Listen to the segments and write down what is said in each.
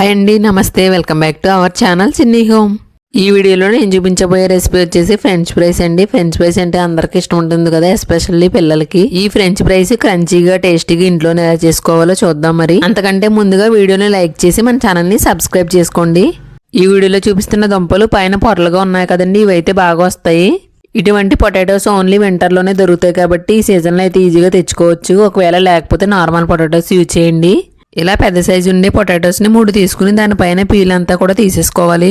Hi అండి నమస్తే welcome back to our channel Chinni home. ఈ వీడియోలో నేను చూపించబోయే రెసిపీ వచ్చేసి ఫ్రెంచ్ ఫ్రైస్ అండి. ఫ్రెంచ్ ఫ్రైస్ అంటే అందరికి ఇష్టం ఉంటుంది కదా ఎస్పెషల్లీ పిల్లలకి. ఈ ఫ్రెంచ్ ఫ్రైస్ క్రంచీగా టేస్టీగా ఇంట్లోనే ఎలా చేసుకోవాలో చూద్దాం మరి. అంతకంటే ముందుగా వీడియోని లైక్ చేసి మన ఛానల్ని సబ్స్క్రైబ్ చేసుకోండి. ఈ వీడియోలో చూపిస్తున్న దుంపలు పైన పొరలుగా ఉన్నాయి కదండి ఇవైతే బాగా వస్తాయి. ఇటువంటి పొటాటోస్ ఓన్లీ వింటర్లోనే దొరుకుతాయి కాబట్టి ఈ సీజన్లో అయితే ఈజీగా తెచ్చుకోవచ్చు. ఒకవేళ లేకపోతే నార్మల్ పొటాటోస్ యూజ్ చేయండి. ఇలా పెద్ద సైజు ఉండే పొటాటోస్ని మూడు తీసుకుని దానిపైన పీల్ అంతా కూడా తీసేసుకోవాలి.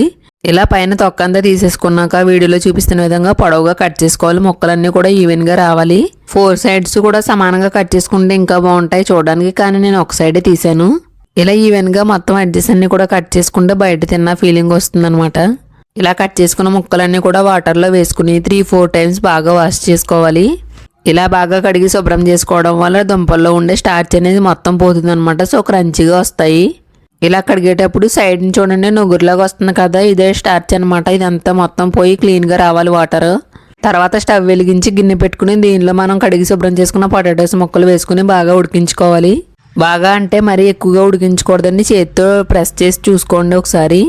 ఇలా పైన తొక్క అంతా తీసేసుకున్నాక వీడియోలో చూపిస్తున్న విధంగా పొడవుగా కట్ చేసుకోవాలి. ముక్కలన్నీ కూడా ఈవెన్గా రావాలి. ఫోర్ సైడ్స్ కూడా సమానంగా కట్ చేసుకుంటే ఇంకా బాగుంటాయి చూడడానికి కానీ నేను ఒక సైడే తీసాను ఇలా ఈవెన్గా మొత్తం అడ్జస్ట్ అన్ని కూడా కట్ చేసుకుంటే బయట తిన్న ఫీలింగ్ వస్తుందన్నమాట. ఇలా కట్ చేసుకున్న ముక్కలన్నీ కూడా వాటర్లో వేసుకుని త్రీ ఫోర్ టైమ్స్ బాగా వాష్ చేసుకోవాలి. ఇలా బాగా కడిగి శుభ్రం చేసుకోవడం వల్ల దుంపల్లో ఉండే స్టార్చ్ అనేది మొత్తం పోతుంది అనమాట సో క్రంచిగా వస్తాయి. ఇలా కడిగేటప్పుడు సైడ్ నుంచి చూడండి నుగురులాగా వస్తుంది కదా ఇదే స్టార్చ్ అనమాట ఇదంతా మొత్తం పోయి క్లీన్గా రావాలి వాటర్. తర్వాత స్టవ్ వెలిగించి గిన్నె పెట్టుకుని దీనిలో మనం కడిగి శుభ్రం చేసుకున్న పొటాటోస్ ముక్కలు వేసుకుని బాగా ఉడికించుకోవాలి. బాగా అంటే మరీ ఎక్కువగా ఉడికించకూడదండి. చేతితో ప్రెస్ చేసి చూసుకోండి ఒకసారి.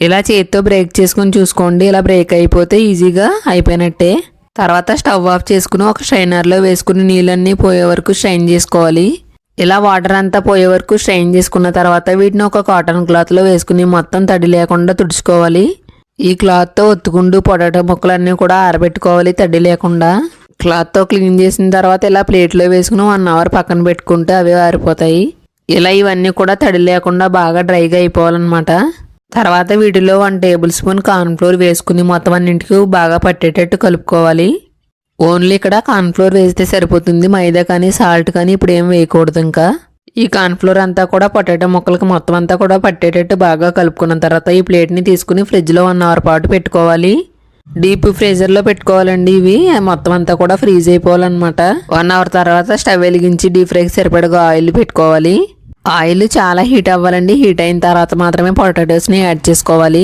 ఇలా చేతితో బ్రేక్ చేసుకుని చూసుకోండి. ఇలా బ్రేక్ అయిపోతే ఈజీగా అయిపోయినట్టే. తర్వాత స్టవ్ ఆఫ్ చేసుకుని ఒక స్ట్రైనర్లో వేసుకుని నీళ్ళన్నీ పోయే వరకు స్ట్రైన్ చేసుకోవాలి. ఇలా వాటర్ అంతా పోయే వరకు స్ట్రైన్ చేసుకున్న తర్వాత వీటిని ఒక కాటన్ క్లాత్లో వేసుకుని మొత్తం తడి లేకుండా తుడుచుకోవాలి. ఈ క్లాత్తో ఒత్తుకుంటూ పొటాటో ముక్కలన్నీ కూడా ఆరబెట్టుకోవాలి తడి లేకుండా. క్లాత్తో క్లీన్ చేసిన తర్వాత ఇలా ప్లేట్లో వేసుకుని వన్ అవర్ పక్కన పెట్టుకుంటే అవి ఆరిపోతాయి. ఇలా ఇవన్నీ కూడా తడి లేకుండా బాగా డ్రైగా అయిపోవాలన్నమాట. తర్వాత వీటిలో వన్ టేబుల్ స్పూన్ కార్న్ఫ్లోర్ వేసుకుని మొత్తం అన్నింటికి బాగా పట్టేటట్టు కలుపుకోవాలి. ఓన్లీ ఇక్కడ కార్న్ఫ్లోర్ వేస్తే సరిపోతుంది. మైదా కానీ సాల్ట్ కానీ ఇప్పుడు ఏం వేయకూడదు ఇంకా. ఈ కార్న్ఫ్లోర్ అంతా కూడా పొటాటో ముక్కలకి మొత్తం అంతా కూడా పట్టేటట్టు బాగా కలుపుకున్న తర్వాత ఈ ప్లేట్ని తీసుకుని ఫ్రిడ్జ్లో వన్ అవర్ పాటు పెట్టుకోవాలి. డీప్ ఫ్రీజర్లో పెట్టుకోవాలండి ఇవి. మొత్తం అంతా కూడా ఫ్రీజ్ అయిపోవాలన్నమాట. వన్ అవర్ తర్వాత స్టవ్ వెలిగించి డీప్ ఫ్రైకి సరిపడగా ఆయిల్ పెట్టుకోవాలి. ఆయిల్ చాలా హీట్ అవ్వాలండి. హీట్ అయిన తర్వాత మాత్రమే పొటాటోస్ని యాడ్ చేసుకోవాలి.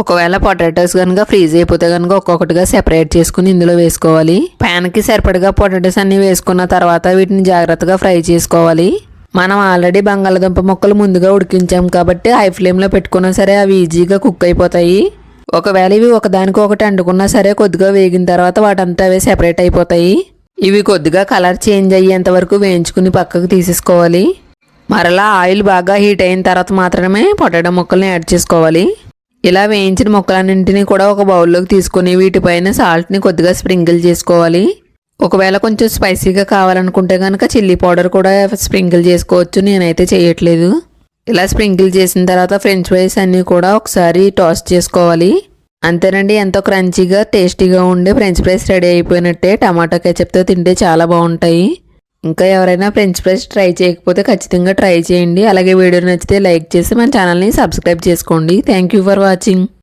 ఒకవేళ పొటాటోస్ కనుక ఫ్రీజ్ అయిపోతే కనుక ఒక్కొక్కటిగా సెపరేట్ చేసుకుని ఇందులో వేసుకోవాలి. ప్యాన్కి సరిపడగా పొటాటోస్ అన్ని వేసుకున్న తర్వాత వీటిని జాగ్రత్తగా ఫ్రై చేసుకోవాలి. మనం ఆల్రెడీ బంగాళదుంప ముక్కలు ముందుగా ఉడికించాం కాబట్టి హై ఫ్లేమ్లో పెట్టుకున్నా సరే అవి ఈజీగా కుక్ అయిపోతాయి. ఒకవేళ ఇవి ఒకదానికి ఒకటి అంటుకున్నా సరే కొద్దిగా వేగిన తర్వాత వాటంతా అవి సెపరేట్ అయిపోతాయి. ఇవి కొద్దిగా కలర్ చేంజ్ అయ్యేంత వరకు వేయించుకుని పక్కకు తీసేసుకోవాలి. మరలా ఆయిల్ బాగా హీట్ అయిన తర్వాత మాత్రమే పొటాటో ముక్కల్ని యాడ్ చేసుకోవాలి. ఇలా వేయించిన ముక్కలన్నింటినీ కూడా ఒక బౌల్లోకి తీసుకుని వీటిపైన సాల్ట్ని కొద్దిగా స్ప్రింకిల్ చేసుకోవాలి. ఒకవేళ కొంచెం స్పైసీగా కావాలనుకుంటే కనుక చిల్లీ పౌడర్ కూడా స్ప్రింకిల్ చేసుకోవచ్చు. నేనైతే చేయట్లేదు. ఇలా స్ప్రింకిల్ చేసిన తర్వాత ఫ్రెంచ్ ఫ్రైస్ అన్నీ కూడా ఒకసారి టాస్ చేసుకోవాలి. అంతేనండి ఎంతో క్రంచీగా టేస్టీగా ఉండే ఫ్రెంచ్ ఫ్రైస్ రెడీ అయిపోయినట్టే టమాటా కెచప్తో తింటే చాలా బాగుంటాయి. ఇంకా ఎవరైనా ఫ్రెంచ్ ఫ్రైస్ ట్రై చేయకపోతే ఖచ్చితంగా ట్రై చేయండి. అలాగే వీడియో నచ్చితే లైక్ చేసి మన ఛానల్ని సబ్స్క్రైబ్ చేసుకోండి. Thank you for watching